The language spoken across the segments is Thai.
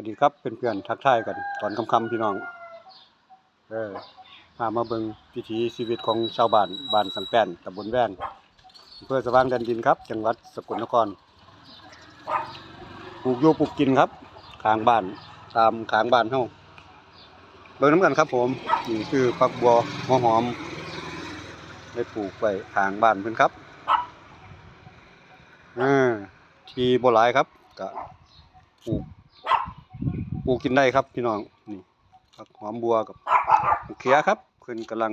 วัสดีครับเพื่อนๆทักทายกัน ตอนค่ำๆพี่น้อง เออพามาเบิงวิถีชีวิตของชาวบ้านบ้านสังแป้นตำบลแว่นอำเภอสว่างแดนดินครับ จังหวัดสกลนครปลูกอยู่ปลูกกินครับขางบ้านตามขางบ้านเฮาเบิ่งน้ำกันครับผมนี่คือผักบัวหัวหอมได้ปลูกไว้ขางบ้านเพิ่อนครับอ่าที่บ่หลายครับก็ปลูก ลูกกินได้ครับพี่น้องนี่ผักหอมบัวกับเขือครับเพิ่นกำลัง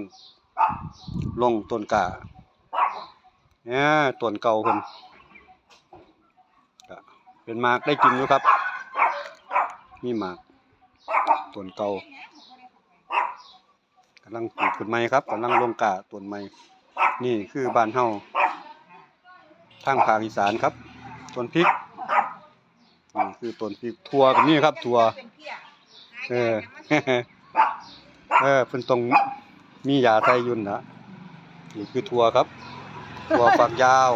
ลงต้นกาเนี่ยต้นเก่าเพิ่นเป็นมากได้กินอยู่ครับมีหมากต้นเก่ากำลังปลูกต้นใหม่ครับกำลังลงกาต้นใหม่นี่คือบ้านเฮาทางภาคอีสานครับต้นพริก นี่คือต้นพริกทั่วกับนี่ครับทั่วเออ เออเพิ่นต้องมียาไทยยุ่นนะนี่คือทั่วครับทั่วฝักยาว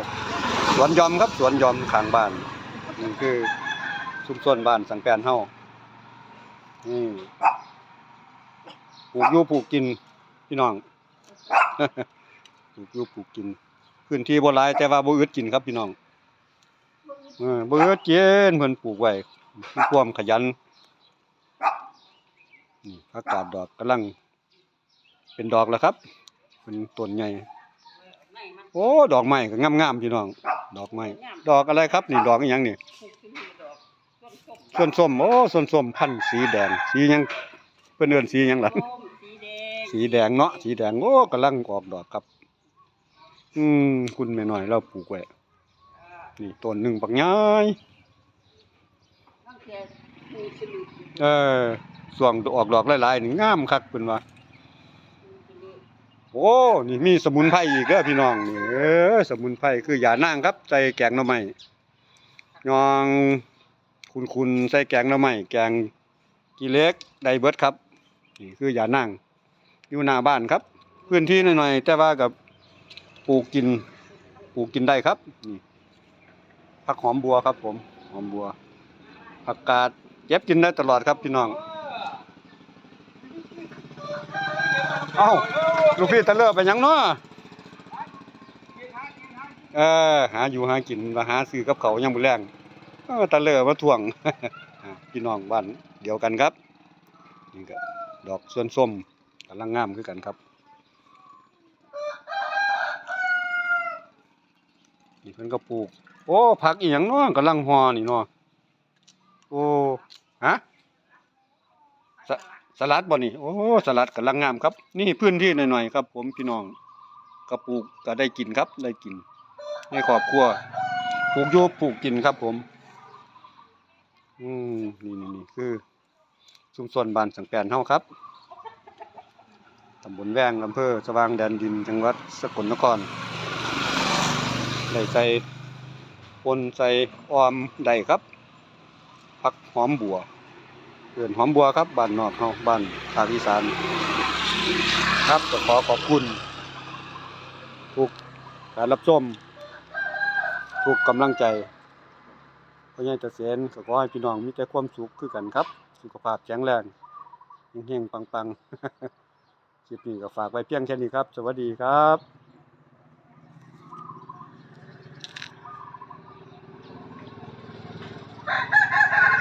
สวนยอมครับ สวนยอมข้างบ้านนี่คือชุมชนบ้านสังแปนเฮานี่ปลูกอยู่ปลูกกินพี่น้องปลูกอยู่ปลูกกินพื้นที่บ่หลายแต่ว่าบ่อึดกินครับพี่น้อง เออบ่อึดกินเพิ่นปลูกไว้มีความขยันนี่อากาศดอกกำลัง เป็นดอกแล้วครับ เป็นต้นใหญ่โอ้ดอกไม้ก็งามๆพี่น้อง ดอกไม้ดอกอะไรครับ นี่ดอกอหยังนี่ส่วนส้มโอ้ส่วนส้มพันธุ์สีแดง สีหยังเพิ่นเอิ้นสีหยังหล่ะสีแดงสีแดงเนาะสีแดงโอ้กำลังออกดอกครับ อืมคุณแม่น้อยเราปลูกไว้ นี่ต้นหนึ่งปักใหญ่ตั้งแต่มีสลุดเออส่วงออกดอกหลายๆนี่งามคักเพิ่นว่าโอ้นี่มีสมุนไพรอีกเด้อพี่น้องนี่เออสมุนไพรคือยานางครับใส่แกงหน่อไม้ยองคุณๆใส่แกงหน่อไม้แกงกีเล็กได้เบิดครับนี่คือยานางอยู่หน้าบ้านครับ พื้นที่หน่อยๆแต่ว่ากับปลูกกินปลูกกินได้ครับนี่ ผักหอมบัวครับ ผม หอมบัว ผักกาดเก็บกินได้ตลอดครับพี่น้อง เอ้าลูกพี่ตะเลิศไปยังเนาะเออ หาอยู่หากินมาหาซื้อกับเขายังบ่แรงเออตะเลิศมาทวงพี่น้องบ้านเดียวกันครับนี่ก็ดอกส่วนส้มกำลังงามคือกันครับ นี่เพิ่นก็ปลูก โอ้ผักอีหยังเนาะกำลังฮอนี่เนาะโอ้ฮะสสลัดบ่นี่โอ้สลัดกำลังงามครับ นี่พื้นที่หน่อยๆครับ ผมพี่น้องก็ปลูกก็ได้กินครับ ได้กินในครอบครัวปลูกอยู่ปลูกกินครับ ผม อืมนี่นี่นี่คือชุมชนบ้านสังแปนเฮาครับตำบลแวงอำเภอสว่างแดนดินจังหวัดสกลนคร ได้ใส่ปนใส่ออมได้ครับผักหอมบัวเพื่นหอมบัวครับบ้านนอกเฮาบ้านภาคอีสานครับก็ขอขอบคุณ ทุกการรับชมทุกกำลังใจพ่อใหญ่เกษมก็ขอให้พี่น้องมีแต่ความสุขคือกันครับ สุขภาพแข็งแรงเฮงๆปังๆคลิปนี้ก็ฝากไว้เพียงแค่นี้ครับ สวัสดีครับ